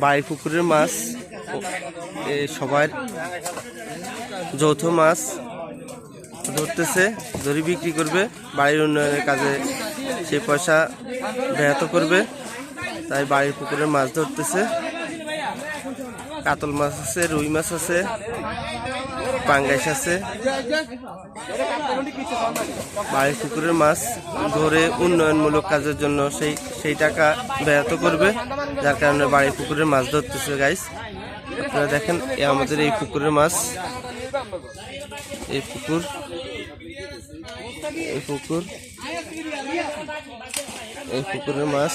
বাড়ির পুকুরের মাছ এ সবার যৌথ মাছ। ধরতেছে ধরে বিক্রি করবে, বাড়ির উন্নয়নের কাজে সেই পয়সা ব্যাহত করবে। তাই বাড়ির পুকুরে মাছ ধরতেছে। কাতল মাছ আছে, রুই মাছ আছে পাঙ্গাইশ আছে। বাড়ির পুকুরের মাছ ধরে উন্নয়নমূলক কাজের জন্য সেই সেই টাকা ব্যাহত করবে। যার কারণে বাড়ির পুকুরের মাছ ধরতেছে গাইস আপনারা দেখেন আমাদের এই পুকুরের মাছ। এই পুকুর এই পুকুর এই পুকুরের মাছ